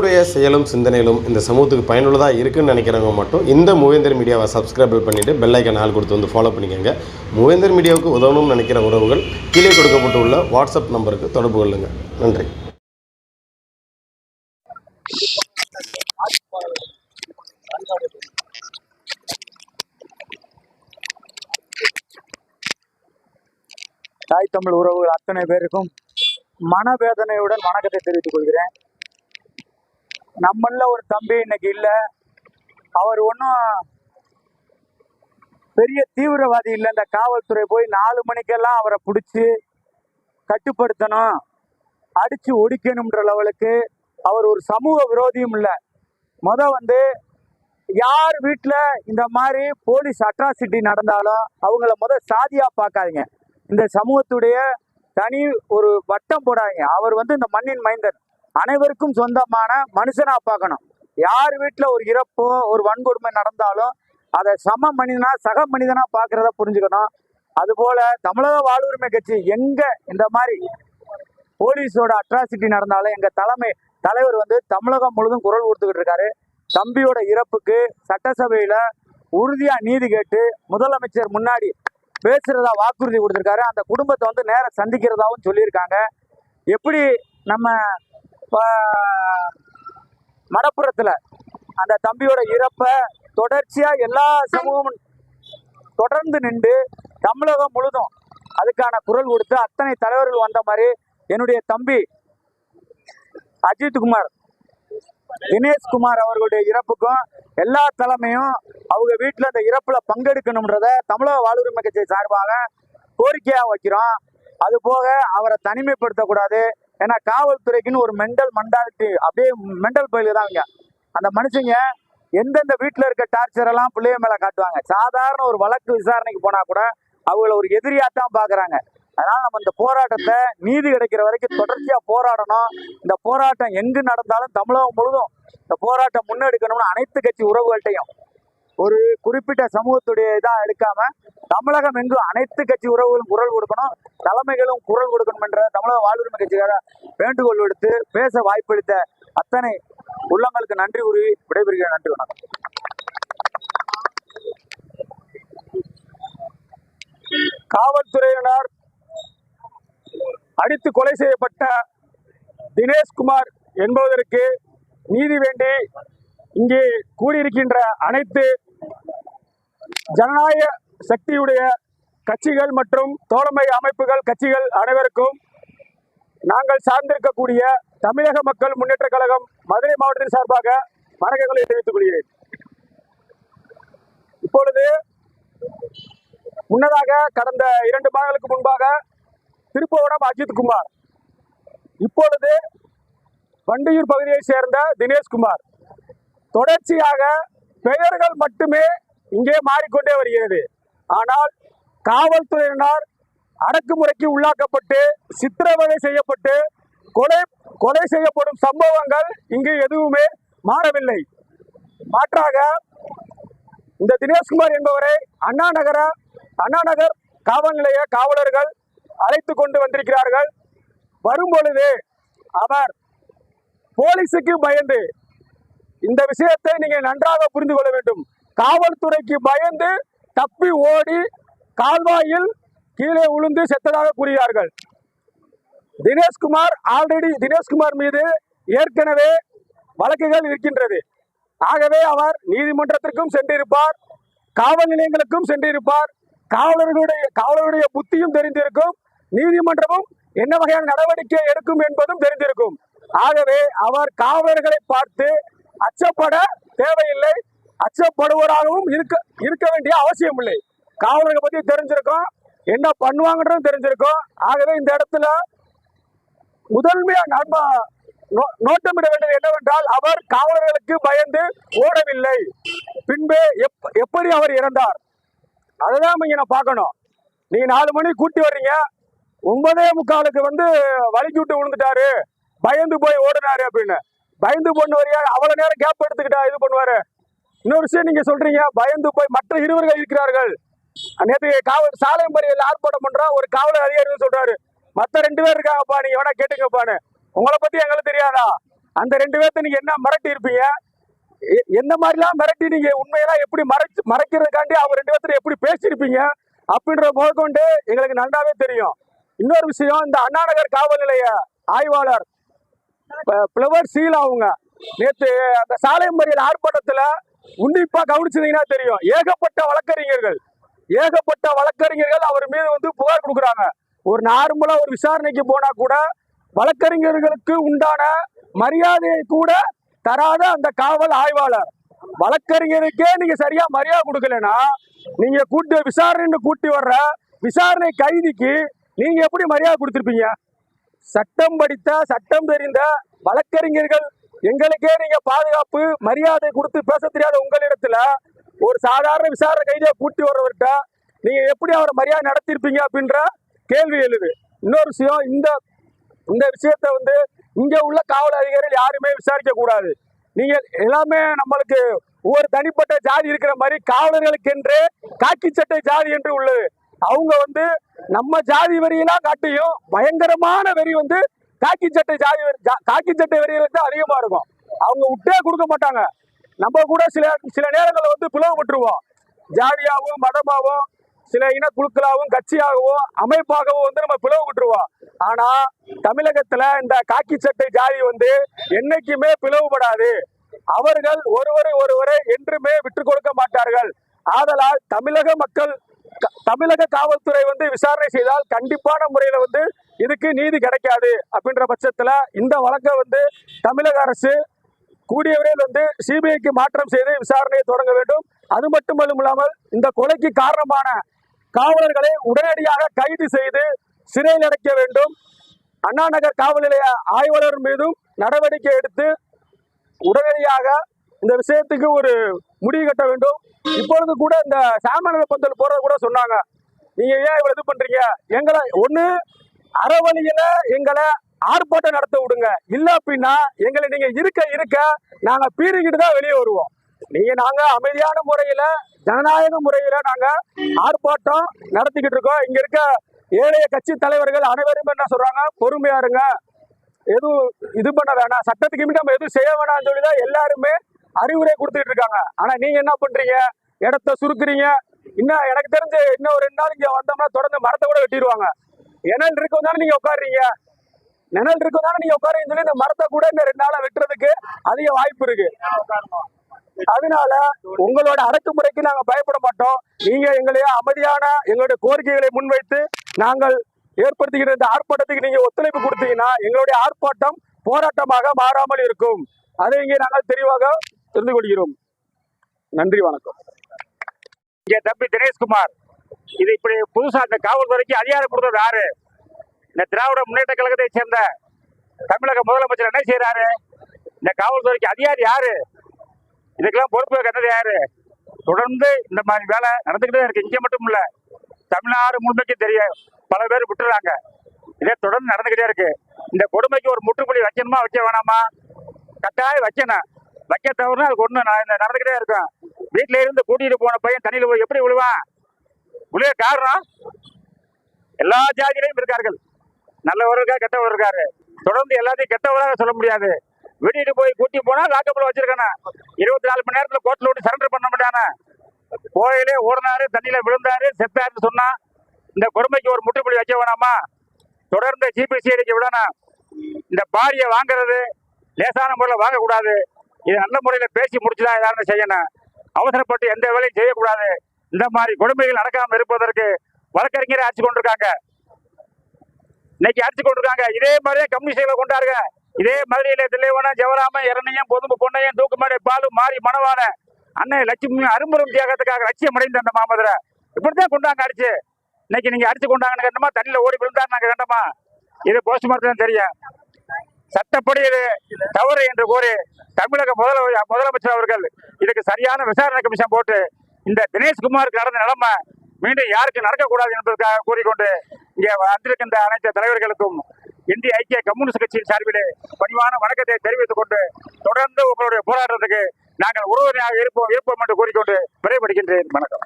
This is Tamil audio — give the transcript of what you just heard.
உங்களுடைய செயலும் சிந்தனையிலும் இந்த சமூகத்துக்கு பயனுள்ளதாக இருக்குன்னு நினைக்கிறவங்க மட்டும் இந்த மூவேந்தர் மீடியாவை சப்ஸ்கிரைப் பண்ணிவிட்டு பெல்லைக்கன் ஆள் கொடுத்து வந்து ஃபாலோ பண்ணிக்கோங்க. மூவேந்தர் மீடியாவுக்கு உதவணும்னு நினைக்கிற உறவுகள் கீழே கொடுக்கப்பட்டுள்ள வாட்ஸ்அப் நம்பருக்கு தொடர்பு கொள்ளுங்கள் நன்றி. தாய் தமிழ் உறவுகள் அத்தனை பேருக்கும் மனவேதனையுடன் வணக்கத்தை தெரிவித்துக் கொள்கிறேன். நம்மள ஒரு தம்பி இன்னைக்கு இல்லை. அவர் ஒன்றும் பெரிய தீவிரவாதி இல்லை. இந்த காவல்துறை போய் நாலு மணிக்கெல்லாம் அவரை பிடிச்சி கட்டுப்படுத்தணும். அடிச்சு ஒடிக்கணும்ன்ற லெவலுக்கு அவர் ஒரு சமூக விரோதியும் இல்லை. முத வந்து யார் வீட்டில் இந்த மாதிரி போலீஸ் அட்ராசிட்டி நடந்தாலும் அவங்கள முத சாதியாக பார்க்காதீங்க. இந்த சமூகத்துடைய தனி ஒரு வட்டம் போடாதீங்க. அவர் வந்து இந்த மண்ணின் மைந்தர். அனைவருக்கும் சொந்தமான மனுஷனா பார்க்கணும். யார் வீட்டில் ஒரு இறப்போ ஒரு வன்கொடுமை நடந்தாலும் அதை சம மனிதனா சக மனிதனா பார்க்கறத புரிஞ்சுக்கணும். அதுபோல தமிழக வாழ்வுரிமை கட்சி எங்க இந்த மாதிரி போலீஸோட அட்ராசிட்டி நடந்தாலும் எங்க தலைமை தலைவர் வந்து தமிழகம் முழுதும் குரல் கொடுத்துக்கிட்டு இருக்காரு. தம்பியோட இறப்புக்கு சட்டசபையில உறுதியா நீதி கேட்டு முதலமைச்சர் முன்னாடி பேசுறதா வாக்குறுதி கொடுத்துருக்காரு. அந்த குடும்பத்தை வந்து நேர சந்திக்கிறதாவும் சொல்லியிருக்காங்க. எப்படி நம்ம மடப்புறத்தில் அந்த தம்பியோட இறப்பை தொடர்ச்சியாக எல்லா சமூகமும் தொடர்ந்து நின்று தமிழகம் முழுதும் அதுக்கான குரல் கொடுத்து அத்தனை தலைவர்கள் வந்த மாதிரி என்னுடைய தம்பி அஜித் குமார் தினேஷ்குமார் அவர்களுடைய இறப்புக்கும் எல்லா தலைமையும் அவங்க வீட்டில் அந்த இறப்பில் பங்கெடுக்கணுன்றத தமிழக வாழ்வுரிமை கட்சி சார்பாக கோரிக்கையாக வைக்கிறோம். அது போக அவரை தனிமைப்படுத்தக்கூடாது. ஏன்னா காவல்துறைக்குன்னு ஒரு மெண்டல் மண்டாலிட்டி அப்படியே மெண்டல் பயில தான் அந்த மனுஷங்க எந்தெந்த வீட்டில் இருக்க டார்ச்சர் எல்லாம் பிள்ளைய மேலே காட்டுவாங்க. சாதாரண ஒரு வழக்கு விசாரணைக்கு போனால் கூட அவங்கள ஒரு எதிரியாக தான் பார்க்குறாங்க அதனால நம்ம இந்த போராட்டத்தை நீதி கிடைக்கிற வரைக்கும் தொடர்ச்சியாக போராடணும். இந்த போராட்டம் எங்கு நடந்தாலும் தமிழகம் முழுதும் இந்த போராட்டம் முன்னெடுக்கணும்னு அனைத்து கட்சி உறவுகள்கிட்டையும் ஒரு குறிப்பிட்ட சமூகத்துடைய இதாக எடுக்காம தமிழகம் எங்கும் அனைத்து கட்சி உறவுகளும் குரல் கொடுக்கணும் தலைமைகளும் குரல் கொடுக்கணும் என்ற தமிழக வாழ்வுரிமை கட்சிக்காக வேண்டுகோள் விடுத்து பேச வாய்ப்பளித்த அத்தனை உள்ளங்களுக்கு நன்றி கூறி விடைபெறுகிறேன். நன்றி வணக்கம். காவல்துறையினர் அடித்து கொலை செய்யப்பட்ட தினேஷ்குமார் என்பதற்கு நீதி வேண்டி இங்கே கூடியிருக்கின்ற அனைத்து ஜனநாயக சக்தியுடைய கட்சிகள் மற்றும் தோழமை அமைப்புகள் கட்சிகள் அனைவருக்கும் நாங்கள் சார்ந்திருக்கக்கூடிய தமிழக மக்கள் முன்னேற்ற கழகம் மதுரை மாவட்டத்தின் சார்பாக வணக்கங்களை தெரிவித்துக் கொள்கிறேன். இப்பொழுது முன்னதாக கடந்த இரண்டு மாதங்களுக்கு முன்பாக திருப்புவனம் அஜித் குமார் இப்பொழுது வண்டியூர் பகுதியை சேர்ந்த தினேஷ்குமார் தொடர்ச்சியாக பெயர்கள் மட்டுமே இங்கே மாறிக்கொண்டே வருகிறது. ஆனால் காவல்துறையினர் அடக்குமுறைக்கு உள்ளாக்கப்பட்டு சித்திரவதை செய்யப்பட்டு கொலை கொலை செய்யப்படும் சம்பவங்கள் இங்கு எதுவுமே மாறவில்லை. மாற்றாக இந்த தினேஷ்குமார் என்பவரை அண்ணா நகர அண்ணா நகர் காவல் நிலைய காவலர்கள் அழைத்து கொண்டு வந்திருக்கிறார்கள். வரும்பொழுது அவர் போலீஸுக்கு பயந்து இந்த விஷயத்தை நீங்கள் நன்றாக புரிந்து கொள்ள வேண்டும். காவல்துறைக்கு பயந்து தப்பி ஓடி கால்வாயில் கீழே விழுந்து செத்ததாக கூறுகிறார்கள். தினேஷ்குமார் ஆல்ரெடி தினேஷ்குமார் மீது ஏற்கனவே வழக்குகள் இருக்கின்றது. ஆகவே அவர் நீதிமன்றத்திற்கும் சென்றிருப்பார் காவல் நிலையங்களுக்கும் சென்றிருப்பார் காவலர்களுடைய காவலருடைய புத்தியும் தெரிந்திருக்கும் நீதிமன்றமும் என்ன வகையான நடவடிக்கை எடுக்கும் என்பதும் தெரிந்திருக்கும். ஆகவே அவர் காவலர்களை பார்த்து அச்சப்பட தேவையில்லை அச்சப்படுவராகவும் இருக்க இருக்க வேண்டிய அவசியம் இல்லை. காவலர்களை பற்றி தெரிஞ்சிருக்கோம். என்ன பண்ணுவாங்கன்றதும் தெரிஞ்சிருக்கோம். ஆகவே இந்த இடத்துல முதன்மையா நம்ம நோ- நோட்டமிட வேண்டியது என்னவென்றால் அவர் காவலர்களுக்கு பயந்து ஓடவில்லை. பின்பு எப்- எப்படி அவர் இறந்தார்? அதுதான் நீங்க பார்க்கணும். நீங்க நாலு மணி கூட்டி வர்றீங்க. ஒன்பதே முக்காலுக்கு வந்து வலிக்கு விட்டு விழுந்துட்டாரு. பயந்து போய் ஓடினாரு அப்படின்னு. பயந்து பொண்ணு வரையா அவ்வளவு நேரம் கேப் எடுத்துக்கிட்டா இது பண்ணுவாரு? இன்னொரு விஷயம் நீங்க சொல்றீங்க பயந்து போய் மற்ற இருவர்கள் இருக்கிறார்கள். நேற்று காவல் சாலை மறியல் ஆர்ப்பாட்டம் பண்றா ஒரு காவலர் அதிகாரி சொல்றாரு. மத்த ரெண்டு பேர் இருக்காங்கப்பா நீங்க வேணா கேட்டுங்கப்பான்னு. உங்களை பத்தி எங்களுக்கு தெரியாதா? அந்த ரெண்டு பேர்த்த நீங்க என்ன மிரட்டி இருப்பீங்க? எ- எந்த மாதிரிலாம் மிரட்டி நீங்க உண்மையெல்லாம் எப்படி மறைச்சு மறைக்கிறதுக்காண்டி அவங்க ரெண்டு பேர்த்துல எப்படி பேசியிருப்பீங்க? அப்படின்ற முதற்கொண்டு எங்களுக்கு நன்றாவே தெரியும். இன்னொரு விஷயம் இந்த அண்ணாநகர் காவல் நிலைய ஆய்வாளர் பிளவர் சீல் அவங்க. நேற்று அந்த சாலை மறியல் ஆர்ப்பாட்டத்துல உன்னிப்பா கவனிச்சதுன்னா தெரியும். ஏகப்பட்ட வழக்கறிஞர்கள் ஏகப்பட்ட வழக்கறிஞர்கள் அவர் மீது வந்து புகார் கொடுக்குறாங்க. ஒரு நார்மலா ஒரு விசாரணைக்கு போனா கூட வழக்கறிஞர்களுக்கு உண்டான மரியாதையை கூட தராத அந்த காவல் ஆய்வாளர். வழக்கறிஞருக்கே நீங்க சரியா மரியாதை கொடுக்கலனா நீங்க கூட்டு விசாரணைன்னு கூட்டி வர்ற விசாரணை கைதிக்கு நீங்க எப்படி மரியாதை கொடுத்துருப்பீங்க? சட்டம் படித்த சட்டம் தெரிந்த வழக்கறிஞர்கள் எங்களுக்கே நீங்க பாதுகாப்பு மரியாதை கொடுத்து பேச தெரியாத உங்களிடத்துல ஒரு சாதாரண விசாரணை கைதியை கூட்டி வர்றவர்கிட்ட நீங்க எப்படி அவரை மரியாதை நடத்திருப்பீங்க அப்படின்ற கேள்வி எழுது. இன்னொரு விஷயம் இந்த இந்த விஷயத்த வந்து இங்க உள்ள காவல் அதிகாரிகள் யாருமே விசாரிக்க கூடாது. நீங்க எல்லாமே நம்மளுக்கு ஒவ்வொரு தனிப்பட்ட ஜாதி இருக்கிற மாதிரி காவலர்களுக்கென்று காக்கி சட்டை ஜாதி என்று உள்ளது. அவங்க வந்து நம்ம ஜாதி வெறியெல்லாம் காட்டியும் பயங்கரமான வெறி வந்து காக்கி சட்டை ஜாதி ஜா- காக்கி சட்டை வெறிகளுக்கு தான் அதிகமா இருக்கும். அவங்க விட்டே கொடுக்க மாட்டாங்க. நம்ம கூட சில சில நேரங்களில் வந்து பிளவுபட்டுருவோம் ஜாதியாகவும் மதமாகவும் சில இனக்குழுக்களாகவும் கட்சியாகவும் அமைப்பாகவும் வந்து நம்ம பிளவுபட்டுருவோம் ஆனா தமிழகத்துல இந்த காக்கி சட்டை ஜாதி வந்து என்னைக்குமே பிளவுபடாது. அவர்கள் ஒருவரை ஒருவரை என்றுமே விட்டு கொடுக்க மாட்டார்கள். ஆதலால் தமிழக மக்கள் தமிழக காவல்துறை வந்து விசாரணை செய்தால் கண்டிப்பான முறையில வந்து இதுக்கு நீதி கிடைக்காது அப்படின்ற பட்சத்துல இந்த வழக்கை வந்து தமிழக அரசு கூடிய விரைவில் வந்து சிபிஐக்கு மாற்றம் செய்து விசாரணையை தொடங்க வேண்டும். அது மட்டுமல்லாமல் இந்த கொலைக்கு காரணமான காவலர்களை உடனடியாக கைது செய்து சிறையில் அடைக்க வேண்டும். அண்ணா நகர் காவல் நிலைய ஆய்வாளர் மீதும் நடவடிக்கை எடுத்து உடனடியாக இந்த விஷயத்துக்கு ஒரு முடிவு கட்ட வேண்டும். இப்பொழுது கூட இந்த சாமநல பந்தல் போறது கூட சொன்னாங்க. நீங்க ஏன் இவ்வளவு இது பண்றீங்க? எங்களை ஒண்ணு அறவழியில எங்களை ஆர்ப்பாட்டம் நடத்த விடுங்க. இல்ல அப்படின்னா எங்களை நீங்க இருக்க இருக்க நாங்க பீறிக்கிட்டு தான் வெளியே வருவோம். நீங்க நாங்க அமைதியான முறையில ஜனநாயக முறையில நாங்க ஆர்ப்பாட்டம் நடத்திக்கிட்டு இருக்கோம். இங்க இருக்க ஏழைய கட்சி தலைவர்கள் அனைவரும் என்ன சொல்றாங்க? பொறுமையா இருங்க. எதுவும் இது பண்ண வேணாம். சட்டத்துக்கு நம்ம எதுவும் செய்ய வேணாம்னு சொல்லி தான் எல்லாருமே அறிவுரை கொடுத்துட்டு இருக்காங்க. ஆனா நீங்க என்ன பண்றீங்க? இடத்த சுருக்குறீங்க. இன்னும் எனக்கு தெரிஞ்சு இன்னும் ஒரு ரெண்டு நாள் இங்க வந்தோம்னா தொடர்ந்து மரத்தை கூட வெட்டிடுவாங்க. நிழல் இருக்கும் தானே நீங்க உட்காடுறீங்க நிழல் இருக்கும் தானே நீங்க உட்காருங்க சொல்லி இந்த மரத்தை கூட இந்த ரெண்டு நாளா வெட்டுறதுக்கு அதிக வாய்ப்பு இருக்கு. அதனால உங்களோட அடக்குமுறைக்கு நாங்க பயப்பட மாட்டோம். நீங்க எங்களைய அமைதியான எங்களுடைய கோரிக்கைகளை முன்வைத்து நாங்கள் ஏற்படுத்துகிற இந்த ஆர்ப்பாட்டத்துக்கு நீங்க ஒத்துழைப்பு கொடுத்தீங்கன்னா எங்களுடைய ஆர்ப்பாட்டம் போராட்டமாக மாறாமல் இருக்கும். அதை இங்கே நாங்கள் தெளிவாக தெரிந்து கொள்கிறோம் நன்றி வணக்கம். இங்கே தம்பி தினேஷ்குமார். இது இப்படி புதுசா இந்த காவல்துறைக்கு அதிகாரம் கொடுத்தது யாரு? இந்த திராவிட முன்னேற்ற கழகத்தை சேர்ந்த தமிழக முதலமைச்சர் என்ன செய்யறாரு இந்த காவல்துறைக்கு அதிகாரி யாரு? இதுக்கெல்லாம் பொறுப்பு கண்டது யாரு? தொடர்ந்து இந்த மாதிரி வேலை நடந்துக்கிட்டே இருக்கு. இங்கே மட்டும் இல்ல தமிழ்நாடு முழுமைக்கு தெரிய பல பேர் விட்டுறாங்க. இதே தொடர்ந்து நடந்துக்கிட்டே இருக்கு. இந்த கொடுமைக்கு ஒரு முற்றுப்புள்ளி வைக்கணுமா வைக்க வேணாமா? கட்டாயம் வைக்கணும். வைக்க தவறுனா அதுக்கு ஒண்ணு நான் நடந்துக்கிட்டே இருக்கேன். வீட்ல இருந்து கூட்டிட்டு போன பையன் தண்ணியில போய் எப்படி விழுவான்? விழுக காரணம் எல்லா ஜாதியிலையும் இருக்கார்கள். நல்லவர் இருக்கா கெட்டவர் இருக்காரு. தொடர்ந்து எல்லாத்தையும் கெட்டவராக சொல்ல முடியாது. வெளியிட்டு போய் கூட்டி போனா லாக்கப்பில் வச்சிருக்கானே. இருபத்தி நாலு மணி நேரத்துல கோர்ட்ல விட்டு சரண்டர் பண்ண மாட்டானே. கோயிலே ஓடினாரு தண்ணியில விழுந்தாரு செத்தாருன்னு சொன்னா இந்த கொடுமைக்கு ஒரு முற்றுப்புள்ளி வைக்க வேணாமா? தொடர்ந்து சிபிசிஐடிக்கு விடணும். இந்த பாரியை வாங்குறது லேசான முறையில் வாங்கக்கூடாது. இது நல்ல முறையில பேசி முடிச்சுதான் ஏதாவது செய்யணும். அவசரப்பட்டு எந்த வேலையும் செய்யக்கூடாது. இந்த மாதிரி கொடுமைகள் நடக்காம இருப்பதற்கு வழக்கறிஞரை அடிச்சு கொண்டிருக்காங்க. இன்னைக்கு அடிச்சு கொண்டிருக்காங்க. இதே மாதிரியே கம்யூனிஸ்டுகளை கொண்டாருங்க இதே மதுரையில தில்லைவனம் ஜெவராம இரணையும் பொதும்பு பொன்னையும் தூக்குமாடி பாலு மாறி மணவான அன்னை லட்சுமி அரும்புறம் தியாகத்துக்காக லட்சியம் அடைந்த அந்த மாமதுரை. இப்படித்தான் கொண்டாங்க அடிச்சு. இன்னைக்கு நீங்க அடிச்சு கொண்டாங்கன்னு கண்டமா தண்ணியில ஓடி விழுந்தாரு நாங்க கண்டமா இது போஸ்ட்மார்ட்டம் தெரியும். சட்டப்படி இது தவறு என்று கூறி தமிழக முதல முதலமைச்சர் அவர்கள் இதுக்கு சரியான விசாரணை கமிஷன் போட்டு இந்த தினேஷ்குமாருக்கு நடந்த நிலைமை மீண்டும் யாருக்கு நடக்கக்கூடாது என்பதற்காக கூறிக்கொண்டு இங்கே வந்திருக்கின்ற அனைத்து தலைவர்களுக்கும் இந்திய ஐக்கிய கம்யூனிஸ்ட் கட்சியின் சார்பிலே பணிவான வணக்கத்தை தெரிவித்துக் கொண்டு தொடர்ந்து உங்களுடைய போராட்டத்துக்கு நாங்கள் உறுதுணையாக இருப்போம் இருப்போம் என்று கூறிக்கொண்டு விரைவடைகின்றேன் வணக்கம்.